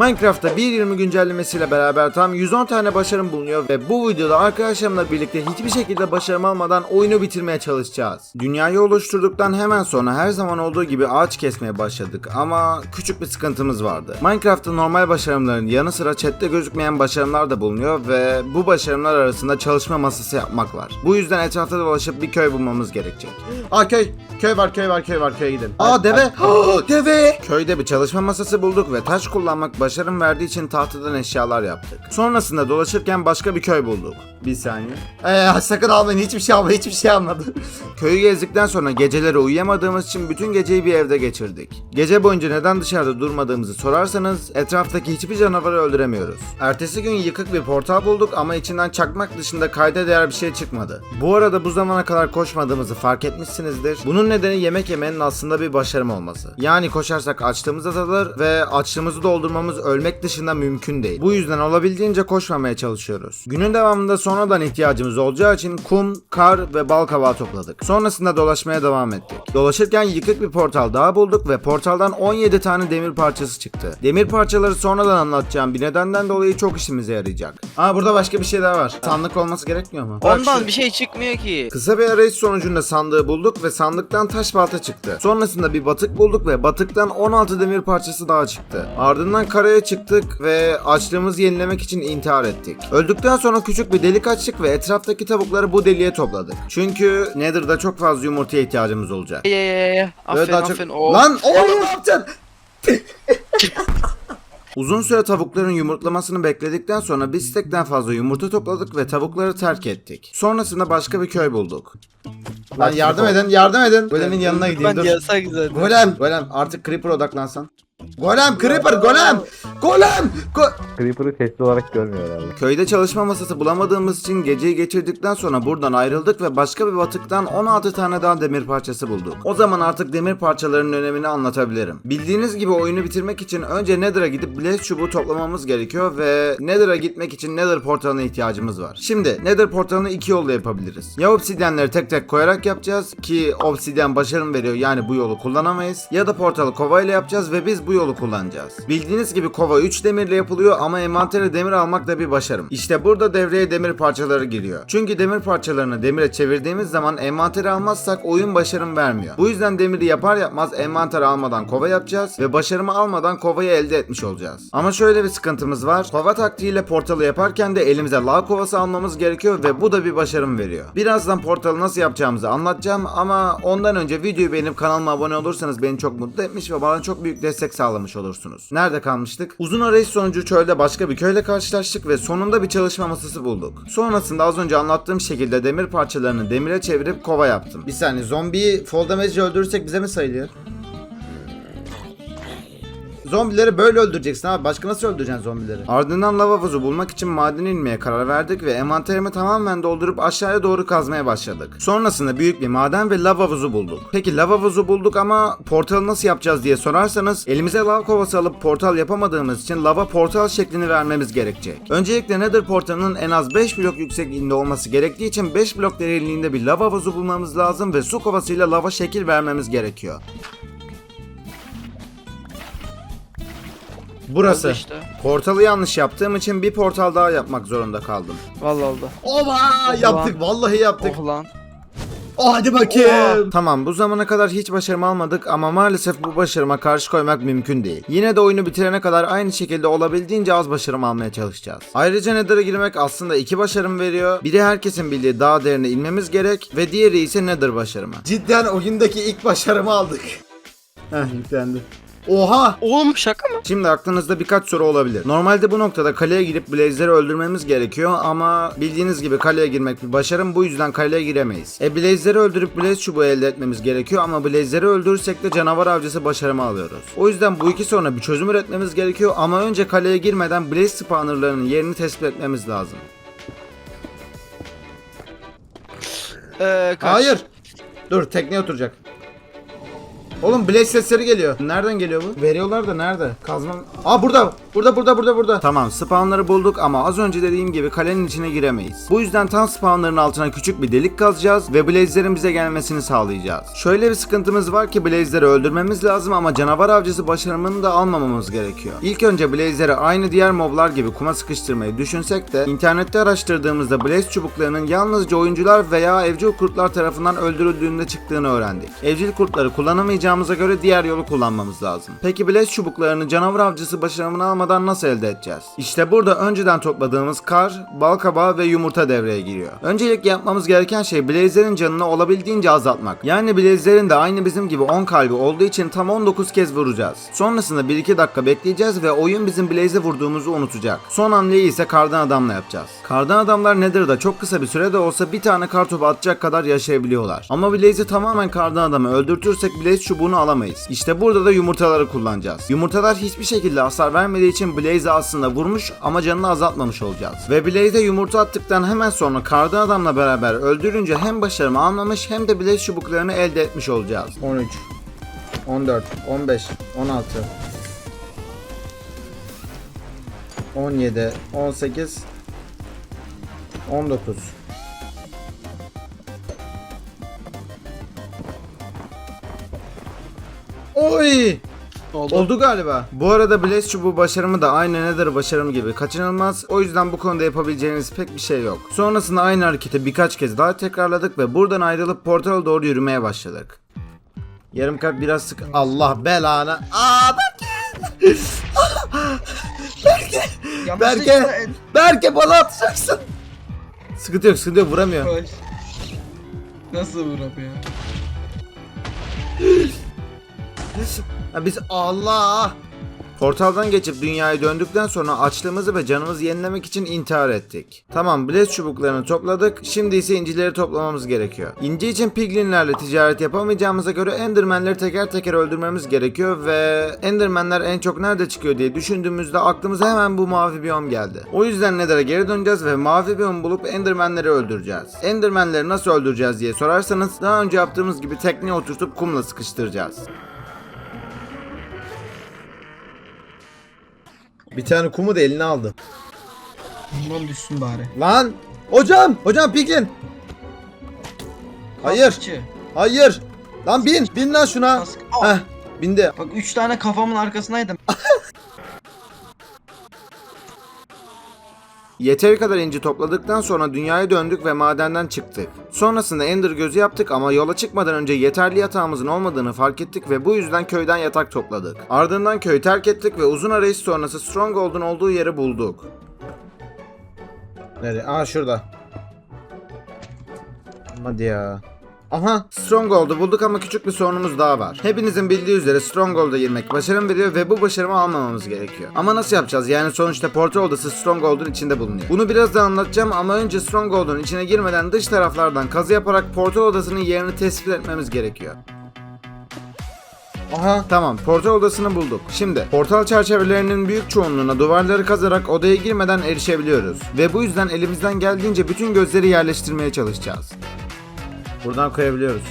Minecraft'ta 1.20 güncellemesiyle beraber tam 110 tane başarım bulunuyor ve bu videoda arkadaşlarımla birlikte hiçbir şekilde başarım almadan oyunu bitirmeye çalışacağız. Dünyayı oluşturduktan hemen sonra her zaman olduğu gibi ağaç kesmeye başladık ama küçük bir sıkıntımız vardı. Minecraft'ta normal başarımların yanı sıra chatte gözükmeyen başarımlar da bulunuyor ve bu başarımlar arasında çalışma masası yapmak var. Bu yüzden etrafta dolaşıp bir köy bulmamız gerekecek. Aa köy! Köy var köy var köy var köye gidelim. Aa deve! Aa, deve! Köyde bir çalışma masası bulduk ve taş kullanmak başarım verdiği için tahtadan eşyalar yaptık. Sonrasında dolaşırken başka bir köy bulduk. Bir saniye. Eee sakın almayın hiçbir şey almayın hiçbir şey almadı. Köyü gezdikten sonra geceleri uyuyamadığımız için bütün geceyi bir evde geçirdik. Gece boyunca neden dışarıda durmadığımızı sorarsanız etraftaki hiçbir canavarı öldüremiyoruz. Ertesi gün yıkık bir portal bulduk ama içinden çakmak dışında kayda değer bir şey çıkmadı. Bu arada bu zamana kadar koşmadığımızı fark etmişsinizdir. Bunun nedeni yemek yemenin aslında bir başarım olması. Yani koşarsak açlığımız azalır ve açlığımızı doldurmamız ölmek dışında mümkün değil. Bu yüzden olabildiğince koşmamaya çalışıyoruz. Günün devamında sonradan ihtiyacımız olacağı için kum, kar ve bal kabağı topladık. Sonrasında dolaşmaya devam ettik. Dolaşırken yıkık bir portal daha bulduk ve portaldan 17 tane demir parçası çıktı. Demir parçaları sonradan anlatacağım bir nedenden dolayı çok işimize yarayacak. Aa burada başka bir şey daha var. Sandık olması gerekmiyor mu? Bak Ondan şu- bir şey çıkmıyor ki. Kısa bir arayış sonucunda sandığı bulduk ve sandıktan taş balta çıktı. Sonrasında bir batık bulduk ve batıktan 16 demir parçası daha çıktı. Ardından karaya çıktık ve açlığımızı yenilemek için intihar ettik. Öldükten sonra küçük bir delik açtık ve etraftaki tavukları bu deliğe topladık. Çünkü Nether'da çok fazla yumurtaya ihtiyacımız olacak. Ye ye ye Aferin daha çok- aferin. Oh. Lan oğlum ne yaptın? Uzun süre tavukların yumurtlamasını bekledikten sonra bir stekten fazla yumurta topladık ve tavukları terk ettik. Sonrasında başka bir köy bulduk. Lan yardım edin, yardım edin. Golem'in yanına gideyim Ben dur. yasak zaten. Golem, Golem artık Creeper odaklansan. Golem, Creeper, Golem! Golem! Go- Creeper'ı tehdit olarak görmüyor herhalde. Köyde çalışma masası bulamadığımız için geceyi geçirdikten sonra buradan ayrıldık ve başka bir batıktan 16 tane daha demir parçası bulduk. O zaman artık demir parçalarının önemini anlatabilirim. Bildiğiniz gibi oyunu bitirmek için önce Nether'a gidip Blaze çubuğu toplamamız gerekiyor ve Nether'a gitmek için Nether portalına ihtiyacımız var. Şimdi Nether portalını iki yolla yapabiliriz. Ya obsidyenleri tek tek koyarak yapacağız ki obsidyen başarım veriyor yani bu yolu kullanamayız. Ya da portalı kova ile yapacağız ve biz bu yolu kullanacağız. Bildiğiniz gibi kova 3 demirle yapılıyor ama envantere demir almak da bir başarım. İşte burada devreye demir parçaları giriyor. Çünkü demir parçalarını demire çevirdiğimiz zaman envantere almazsak oyun başarım vermiyor. Bu yüzden demiri yapar yapmaz envanter almadan kova yapacağız ve başarımı almadan kovayı elde etmiş olacağız. Ama şöyle bir sıkıntımız var. Kova taktiğiyle portalı yaparken de elimize lav kovası almamız gerekiyor ve bu da bir başarım veriyor. Birazdan portalı nasıl yapacağımızı anlatacağım ama ondan önce videoyu beğenip kanalıma abone olursanız beni çok mutlu etmiş ve bana çok büyük destek sağlamış olursunuz. Nerede kalmıştık? Uzun arayış sonucu çölde başka bir köyle karşılaştık ve sonunda bir çalışma masası bulduk. Sonrasında az önce anlattığım şekilde demir parçalarını demire çevirip kova yaptım. Bir saniye zombiyi fall damage'le öldürürsek bize mi sayılıyor? Zombileri böyle öldüreceksin abi. Başka nasıl öldüreceksin zombileri? Ardından lava havuzu bulmak için madene inmeye karar verdik ve envanterimi tamamen doldurup aşağıya doğru kazmaya başladık. Sonrasında büyük bir maden ve lava havuzu bulduk. Peki lava havuzu bulduk ama portalı nasıl yapacağız diye sorarsanız elimize lav kovası alıp portal yapamadığımız için lava portal şeklini vermemiz gerekecek. Öncelikle Nether portalının en az 5 blok yüksekliğinde olması gerektiği için 5 blok derinliğinde bir lava havuzu bulmamız lazım ve su kovasıyla lava şekil vermemiz gerekiyor. Burası. Oldu işte. Portalı yanlış yaptığım için bir portal daha yapmak zorunda kaldım. Vallahi oldu. Oba yaptık, vallahi yaptık. Oh lan. Oh hadi bakayım. Tamam bu zamana kadar hiç başarım almadık ama maalesef bu başarıma karşı koymak mümkün değil. Yine de oyunu bitirene kadar aynı şekilde olabildiğince az başarım almaya çalışacağız. Ayrıca Nether'a girmek aslında iki başarım veriyor. Biri herkesin bildiği dağ derine inmemiz gerek ve diğeri ise Nether başarımı. Cidden oyundaki ilk başarımı aldık. Heh yüklendi. Oha! Oğlum şaka mı? Şimdi aklınızda birkaç soru olabilir. Normalde bu noktada kaleye girip Blaze'leri öldürmemiz gerekiyor ama bildiğiniz gibi kaleye girmek bir başarım bu yüzden kaleye giremeyiz. E Blaze'leri öldürüp Blaze çubuğu elde etmemiz gerekiyor ama Blaze'leri öldürürsek de canavar avcısı başarımı alıyoruz. O yüzden bu iki soruna bir çözüm üretmemiz gerekiyor ama önce kaleye girmeden Blaze spawnerlarının yerini tespit etmemiz lazım. Ee, kaç. Hayır! Dur tekneye oturacak. Oğlum Blaze sesleri geliyor. Nereden geliyor bu? Veriyorlar da nerede? Kazma... Aa burada. Burada burada burada burada. Tamam spawnları bulduk ama az önce dediğim gibi kalenin içine giremeyiz. Bu yüzden tam spawnların altına küçük bir delik kazacağız ve Blaze'lerin bize gelmesini sağlayacağız. Şöyle bir sıkıntımız var ki Blaze'leri öldürmemiz lazım ama canavar avcısı başarımını da almamamız gerekiyor. İlk önce Blaze'leri aynı diğer moblar gibi kuma sıkıştırmayı düşünsek de internette araştırdığımızda Blaze çubuklarının yalnızca oyuncular veya evcil kurtlar tarafından öldürüldüğünde çıktığını öğrendik. Evcil kurtları kullanamayacağımıza göre diğer yolu kullanmamız lazım. Peki Blaze çubuklarını canavar avcısı başarımını almadan nasıl elde edeceğiz? İşte burada önceden topladığımız kar, bal kabağı ve yumurta devreye giriyor. Öncelikle yapmamız gereken şey Blaze'lerin canını olabildiğince azaltmak. Yani Blaze'lerin de aynı bizim gibi 10 kalbi olduğu için tam 19 kez vuracağız. Sonrasında 1-2 dakika bekleyeceğiz ve oyun bizim Blaze'e vurduğumuzu unutacak. Son hamleyi ise kardan adamla yapacağız. Kardan adamlar nedir da çok kısa bir sürede olsa bir tane kar topu atacak kadar yaşayabiliyorlar. Ama Blaze'i tamamen kardan adamı öldürtürsek Blaze çubuğunu alamayız. İşte burada da yumurtaları kullanacağız. Yumurtalar hiçbir şekilde hasar vermediği için Blaze'i aslında vurmuş ama canını azaltmamış olacağız. Ve Blaze'e yumurta attıktan hemen sonra kardan adamla beraber öldürünce hem başarımı almamış hem de Blaze çubuklarını elde etmiş olacağız. 13 14 15 16 17 18 19 Oy! Oldu. Oldu galiba. Bu arada Blaze çubuğu başarımı da aynı Nether başarım gibi kaçınılmaz. O yüzden bu konuda yapabileceğiniz pek bir şey yok. Sonrasında aynı hareketi birkaç kez daha tekrarladık ve buradan ayrılıp portala doğru yürümeye başladık. Yarım kalp biraz sık... Allah belanı. Aa Berke! Berke! Berke bana atacaksın. Sıkıntı yok sıkıntı yok vuramıyor. Nasıl vuramıyor? Biz Allah! Portaldan geçip dünyaya döndükten sonra açlığımızı ve canımızı yenilemek için intihar ettik. Tamam Blaze çubuklarını topladık. Şimdi ise incileri toplamamız gerekiyor. İnci için piglinlerle ticaret yapamayacağımıza göre endermenleri teker teker öldürmemiz gerekiyor ve endermenler en çok nerede çıkıyor diye düşündüğümüzde aklımıza hemen bu mavi biyom geldi. O yüzden Nether'a geri döneceğiz ve mavi biyom bulup endermenleri öldüreceğiz. Endermenleri nasıl öldüreceğiz diye sorarsanız daha önce yaptığımız gibi tekneye oturtup kumla sıkıştıracağız. Bir tane kumu da eline aldı. Bundan düşsün bari. Lan! Hocam! Hocam Piglin! Hayır! Kaskçı. Hayır! Lan bin! Bin lan şuna! Kask. Heh, bindi. Bak 3 tane kafamın arkasındaydım. Yeteri kadar inci topladıktan sonra dünyaya döndük ve madenden çıktık. Sonrasında Ender gözü yaptık ama yola çıkmadan önce yeterli yatağımızın olmadığını fark ettik ve bu yüzden köyden yatak topladık. Ardından köyü terk ettik ve uzun arayış sonrası Stronghold'un olduğu yeri bulduk. Nerede? Aa şurada. Hadi ya. Aha Stronghold'u bulduk ama küçük bir sorunumuz daha var. Hepinizin bildiği üzere Stronghold'a girmek başarım veriyor ve bu başarımı almamamız gerekiyor. Ama nasıl yapacağız? Yani sonuçta portal odası Stronghold'un içinde bulunuyor. Bunu birazdan anlatacağım ama önce Stronghold'un içine girmeden dış taraflardan kazı yaparak portal odasının yerini tespit etmemiz gerekiyor. Aha tamam portal odasını bulduk. Şimdi portal çerçevelerinin büyük çoğunluğuna duvarları kazarak odaya girmeden erişebiliyoruz. Ve bu yüzden elimizden geldiğince bütün gözleri yerleştirmeye çalışacağız. Buradan koyabiliyoruz.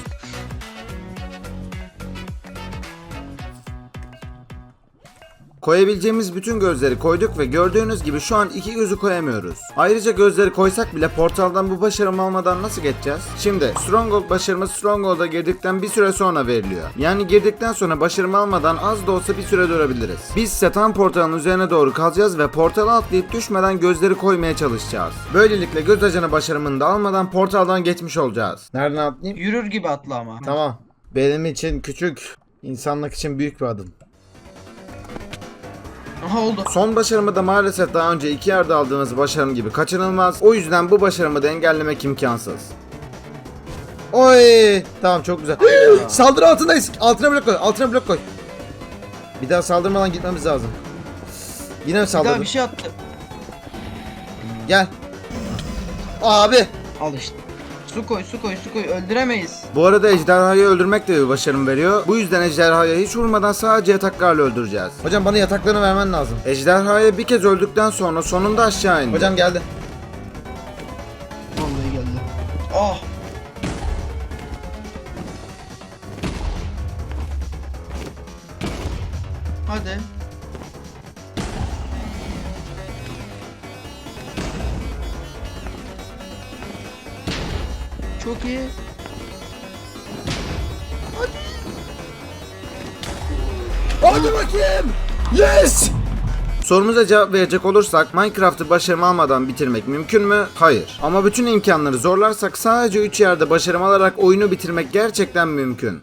Koyabileceğimiz bütün gözleri koyduk ve gördüğünüz gibi şu an iki gözü koyamıyoruz. Ayrıca gözleri koysak bile portaldan bu başarımı almadan nasıl geçeceğiz? Şimdi Stronghold başarımı Stronghold'a girdikten bir süre sonra veriliyor. Yani girdikten sonra başarımı almadan az da olsa bir süre durabiliriz. Biz ise tam portalın üzerine doğru kalacağız ve portala atlayıp düşmeden gözleri koymaya çalışacağız. Böylelikle göz ajanı başarımını da almadan portaldan geçmiş olacağız. Nereden atlayayım? Yürür gibi atla ama. Tamam. Benim için küçük, insanlık için büyük bir adım. Aha oldu. Son başarımı da maalesef daha önce iki yerde aldığımız başarım gibi kaçınılmaz. O yüzden bu başarımı da engellemek imkansız. Oy! Tamam çok güzel. Saldırı altındayız. Altına blok koy. Altına blok koy. Bir daha saldırmadan gitmemiz lazım. Yine mi Bir daha bir şey attı. Gel. Abi. Al işte. Su koy su koy su koy öldüremeyiz. Bu arada ejderhayı öldürmek de bir başarım veriyor. Bu yüzden ejderhayı hiç vurmadan sadece yataklarla öldüreceğiz. Hocam bana yataklarını vermen lazım. Ejderhayı bir kez öldükten sonra sonunda aşağı indi. Hocam geldi. Vallahi geldi. Ah. Çok iyi. Hadi bakayım. Yes! Sorumuza cevap verecek olursak Minecraft'ı başarım almadan bitirmek mümkün mü? Hayır. Ama bütün imkanları zorlarsak sadece 3 yerde başarım alarak oyunu bitirmek gerçekten mümkün.